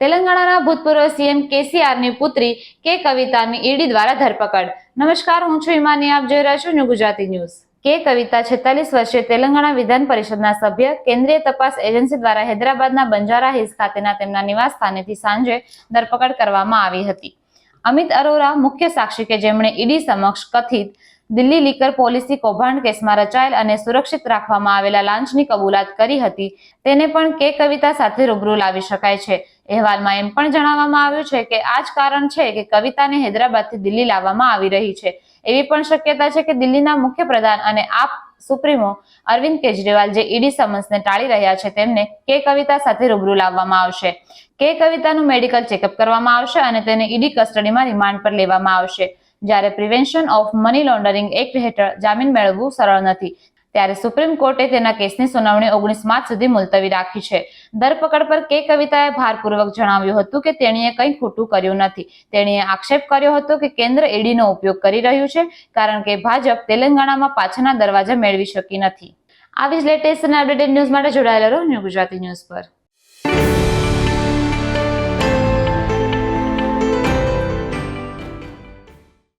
તેલંગાણાના ભૂતપૂર્વ સીએમ કેસીઆરની પુત્રી કે કવિતાની ઈડી દ્વારા ધરપકડ. નમસ્કાર, હું છું હિમાની, આપ જોઈ રહ્યા છો ગુજરાતી ન્યૂઝ. કે કવિતા છેતાલીસ વર્ષે તેલંગાણા વિધાન પરિષદના સભ્ય, કેન્દ્રીય તપાસ એજન્સી દ્વારા હૈદરાબાદના બંજારા હિલ્સ ખાતેના તેમના નિવાસ સ્થાનેથી સાંજે ધરપકડ કરવામાં આવી હતી. અમિત અરોરા, મુખ્ય સાક્ષી કે જેમણે ઈડી સમક્ષ કથિત દિલ્હી લીકર પોલિસી કૌભાંડ કેસમાં રચાયેલ અને સુરક્ષિત રાખવામાં આવેલા લાંચની કબૂલાત કરી હતી. તેને પણ કે કવિતા સાથે રૂબરૂ લાવી શકાય છે. અહેવાલમાં એમ પણ જણાવવામાં આવ્યું છે કે આ જ કારણ છે કે કવિતાને હૈદરાબાદથી દિલ્હી લાવવામાં આવી રહી છે. એવી પણ શક્યતા છે કે દિલ્હીના મુખ્ય પ્રધાન અને આપ સુપ્રીમો અરવિંદ કેજરીવાલ જે ઈડી સમન્સને ટાળી રહ્યા છે તેમને કે કવિતા સાથે રૂબરૂ લાવવામાં આવશે. કે કવિતાનું મેડિકલ ચેકઅપ કરવામાં આવશે અને તેને ઈડી કસ્ટડીમાં રિમાન્ડ પર લેવામાં આવશે. જ્યારે prevention of money laundering act હેઠળ જામીન મેળવવું સરળ નથી. ત્યારે સુપ્રીમ કોર્ટે તેના કેસની સુનાવણી ઓગણીસ માર્ચ સુધી મુલતવી રાખી છે. ધરપકડ પર કે કવિતાએ ભારપૂર્વક જણાવ્યું હતું કે તેણીએ કંઈ ખોટું કર્યું નથી. તેણીએ આક્ષેપ કર્યો હતો કે કેન્દ્ર ઈડીનો ઉપયોગ કરી રહ્યું છે, કારણ કે ભાજપ તેલંગાણામાં પાછળના દરવાજા મેળવી શકી નથી. આવી જ લેટેસ્ટ અને અપડેટેડ ન્યૂઝ માટે જોડાયેલા રહો ન્યૂ ગુજરાતી ન્યૂઝ પર.